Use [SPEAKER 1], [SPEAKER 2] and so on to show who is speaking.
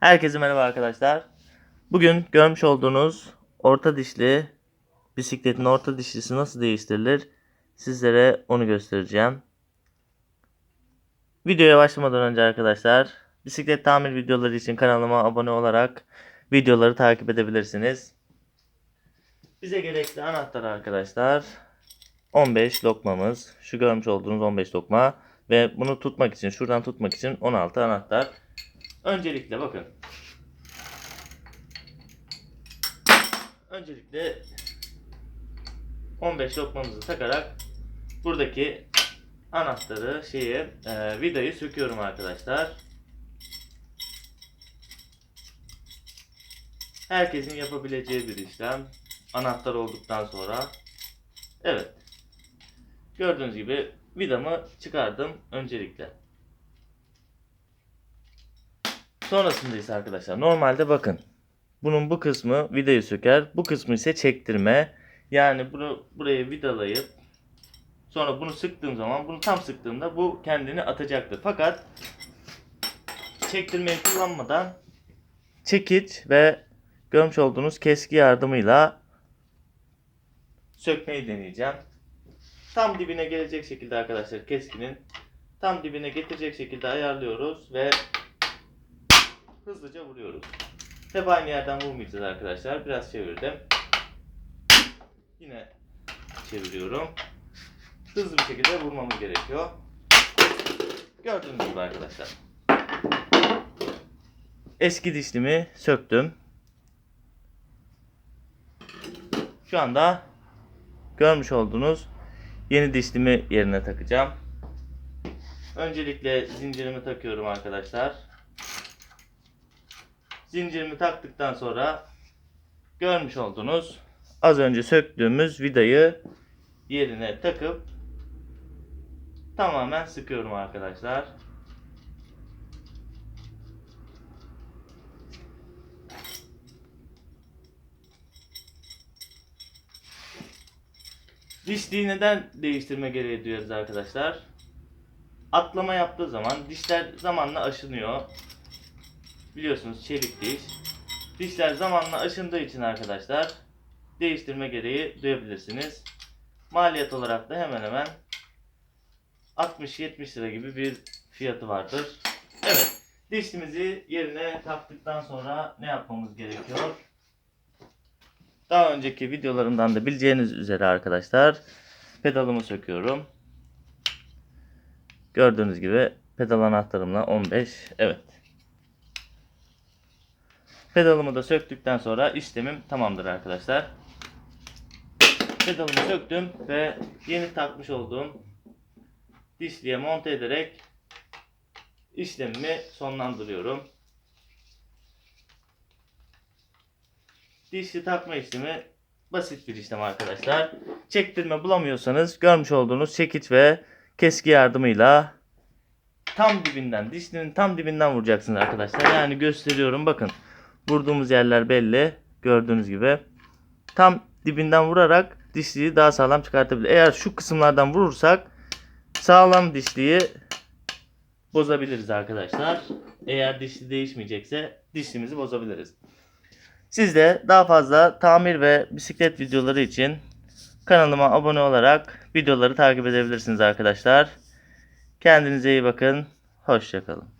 [SPEAKER 1] Herkese merhaba arkadaşlar. Bugün görmüş olduğunuz orta dişli bisikletin orta dişlisi nasıl değiştirilir sizlere onu göstereceğim. Videoya başlamadan önce arkadaşlar bisiklet tamir videoları için kanalıma abone olarak videoları takip edebilirsiniz. Bize gerekli anahtar arkadaşlar 15 lokmamız. Şu görmüş olduğunuz 15 lokma ve bunu tutmak için şuradan tutmak için 16 anahtar. Öncelikle bakın. Öncelikle 15 lokmamızı takarak buradaki anahtarı şeyi e, vidayı söküyorum arkadaşlar. Herkesin yapabileceği bir işlem. Anahtar olduktan sonra. Evet. Gördüğünüz gibi vidamı çıkardım öncelikle. Sonrasında ise arkadaşlar normalde bakın. Bunun bu kısmı vidayı söker. Bu kısmı ise çektirme. Yani bunu buraya vidalayıp sonra bunu sıktığım zaman bunu tam sıktığımda bu kendini atacaktır. Fakat çektirmeyi kullanmadan çekiç ve görmüş olduğunuz keski yardımıyla sökmeyi deneyeceğim. Tam dibine gelecek şekilde arkadaşlar keskinin tam dibine getirecek şekilde ayarlıyoruz ve hızlıca vuruyoruz. Hep aynı yerden vurmayacağız arkadaşlar. Biraz çevirdim. Yine çeviriyorum. Hızlı bir şekilde vurmamız gerekiyor. Gördüğünüz gibi arkadaşlar. Eski dişlimi söktüm. Şu anda görmüş olduğunuz yeni dişlimi yerine takacağım. Öncelikle zincirimi takıyorum arkadaşlar. Zincirimi taktıktan sonra görmüş olduğunuz az önce söktüğümüz vidayı yerine takıp tamamen sıkıyorum arkadaşlar. Dişliği neden değiştirme gereği duyuyoruz arkadaşlar? Atlama yaptığı zaman dişler zamanla aşınıyor. Biliyorsunuz çelik diş. Dişler zamanla aşındığı için arkadaşlar değiştirme gereği duyabilirsiniz. Maliyet olarak da hemen hemen 60-70 lira gibi bir fiyatı vardır. Evet. Dişimizi yerine taktıktan sonra ne yapmamız gerekiyor? Daha önceki videolarımdan da bileceğiniz üzere arkadaşlar pedalımı söküyorum. Gördüğünüz gibi pedal anahtarımla 15. Evet. Pedalımı da söktükten sonra işlemim tamamdır arkadaşlar. Pedalımı söktüm ve yeni takmış olduğum dişliğe monte ederek işlemimi sonlandırıyorum. Dişli takma işlemi basit bir işlem arkadaşlar. Çektirme bulamıyorsanız görmüş olduğunuz çekiç ve keski yardımıyla tam dibinden, dişlinin tam dibinden vuracaksınız arkadaşlar. Yani gösteriyorum bakın. Vurduğumuz yerler belli. Gördüğünüz gibi. Tam dibinden vurarak dişliği daha sağlam çıkartabilir. Eğer şu kısımlardan vurursak sağlam dişliği bozabiliriz arkadaşlar. Eğer dişli değişmeyecekse dişlimizi bozabiliriz. Siz de daha fazla tamir ve bisiklet videoları için kanalıma abone olarak videoları takip edebilirsiniz arkadaşlar. Kendinize iyi bakın. Hoşçakalın.